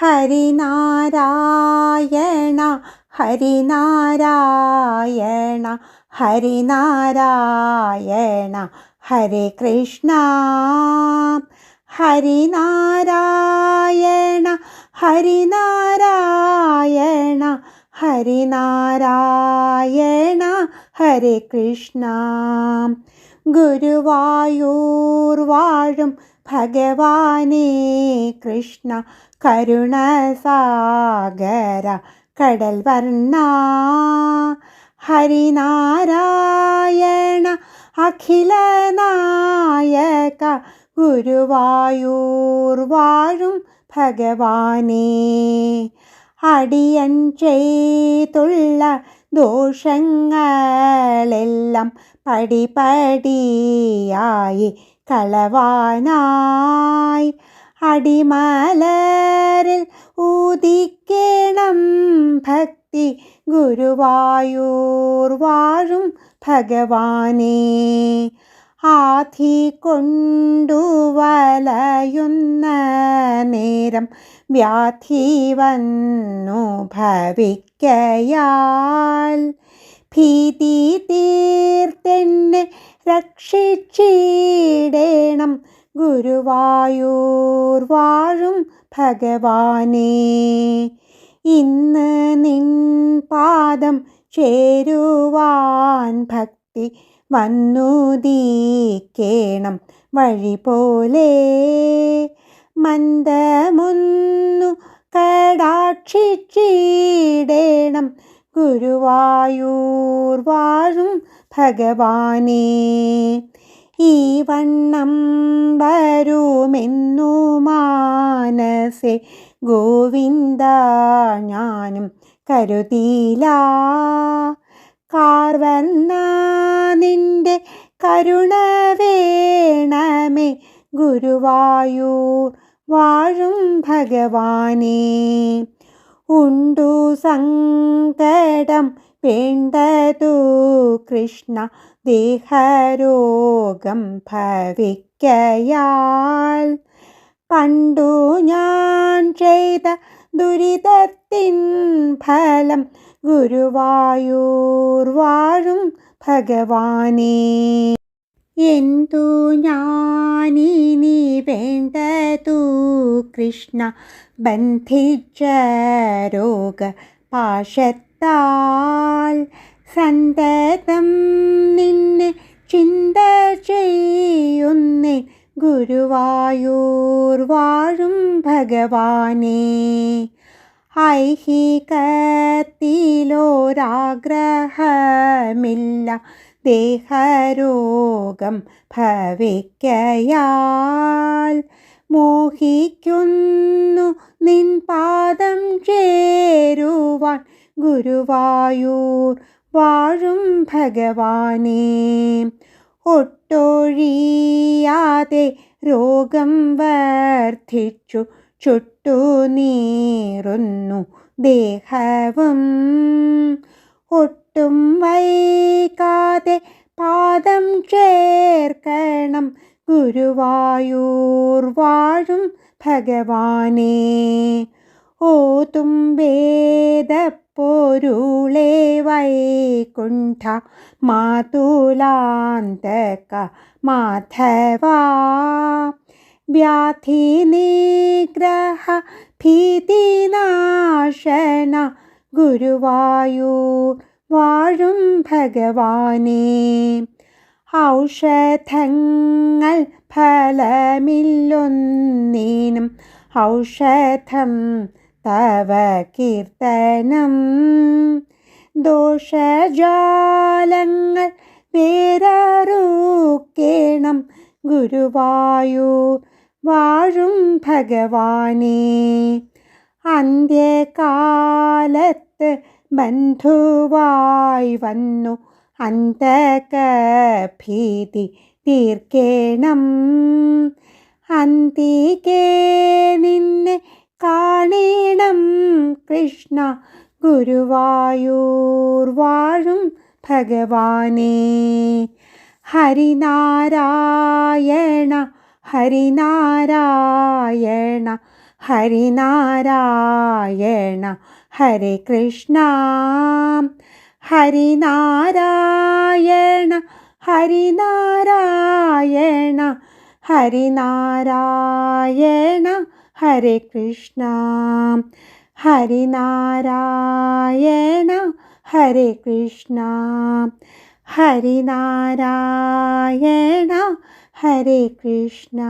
ഹരിനാരായണ ഹരിനാരായണ ഹരിനാരായണ ഹരേ കൃഷ്ണ. ഹരിനാരായണ ഹരിനാരായണ ഹരിനാരായണ ഹരേ കൃഷ്ണ. ഗുരുവായൂർ വാഴും ഭഗവാനേ കൃഷ്ണ കരുണസാഗര കടൽ വർണ ഹരിനാരായണ അഖിലനായക ഗുരുവായൂർ വാഴും ഭഗവാനേ. അടിയൻ ചെയ്തുള്ള ദോഷങ്ങളെല്ലാം പടിപടിയായി കളവാനായി അടിമലരിൽ ഊതിക്കണം ഭക്തി. ഗുരുവായൂർ വാഴും ഭഗവാനേ. ആധി കൊണ്ടു വലയുന്ന നേരം വ്യാധി വന്നു ഭവിക്കയാൽ. ഭീതി തീർത്തെന്നെ രക്ഷിച്ചിടേണം. ഗുരുവായൂർ വാഴും ഭഗവാനേ. ഇന്ന് നിൻ പാദം ചേരുവാൻ ഭക്തി വന്നുദീക്കേണം വഴി പോലെ. മന്ദമൊന്നു കടാക്ഷിച്ചിടേണം. ഗുരുവായൂർ വാഴും ഭഗവാനേ. ഈ വണ്ണം വരുമെന്നു മാനസെ. ഗോവിന്ദ ഞാനും കരുതിയില്ല കാർവന്ന നിന്റെ കരുണ വേണമേ. ഗുരുവായൂർ വാഴും ഭഗവാനേ. ഉണ്ടു സങ്കടം വേണ്ടതു കൃഷ്ണ ദേഹരോഗം ഭവിക്കയാൽ. പണ്ടു ഞാൻ ചെയ്ത ദുരിതത്തിൻ ഫലം ഗുരുവായൂർ വാഴും ഭഗവാനേ. എന്തു ഞാനിനി വേണ്ടതു കൃഷ്ണ ബന്ധിച്ച രോഗ പാശത്താൽ സന്തതം നിന്നെ ചിന്ത ചെയ്യുന്നേ. ഗുരുവായൂർ വാഴും ഭഗവാനേ. ഐഹികത്തിലൊരാഗ്രഹമില്ല. ദേഹരോഗം ഭവിക്കയാൽ മോഹിക്കുന്നു നിൻ പാദം ചേരുവാൻ. ഗുരുവായൂർ വാഴും ഭഗവാനേ. ഒട്ടൊഴിയാതെ രോഗം വർദ്ധിച്ചു. ചുട്ടു നീറുന്നു ദേഹവും. ഒട്ടും വൈകാതെ പാദം ചേർക്കണം. ഗുരുവായൂർ വാഴും ഭഗവാനെ. ഓതും വേദപ്പൊരുളേ വൈകുണ്ഠ മാതുലാന്തക മാധവ. വ്യാധി നിഗ്രഹ ഭീതിനാശന ഗുരുവായൂർ വാഴും ഭഗവാനെ. ഔഷധങ്ങൾ ഫലമില്ലൊന്നിനും ഔഷധം തവ കീർത്തനം. ദോഷജാലങ്ങൾ വേററുക്കേണം ഗുരുവായൂർ വാഴും ഭഗവാനെ. അന്ത്യകാലത്ത് ബന്ധുവായി വന്നു അന്തകഭീതി തീർക്കേണം. അന്തികേ നിന്നെ കാണണം കൃഷ്ണ ഗുരുവായൂർ വാഴും ഭഗവാനേ. ഹരിനാരായണ हरिनारायण हरिनारायण हरे कृष्णा। हरिनारायण हरिनारायण हरिनारायण हरे कृष्णा। हरिनारायण हरे कृष्णा। ഹരിനാരായണ ഹരേ കൃഷ്ണ.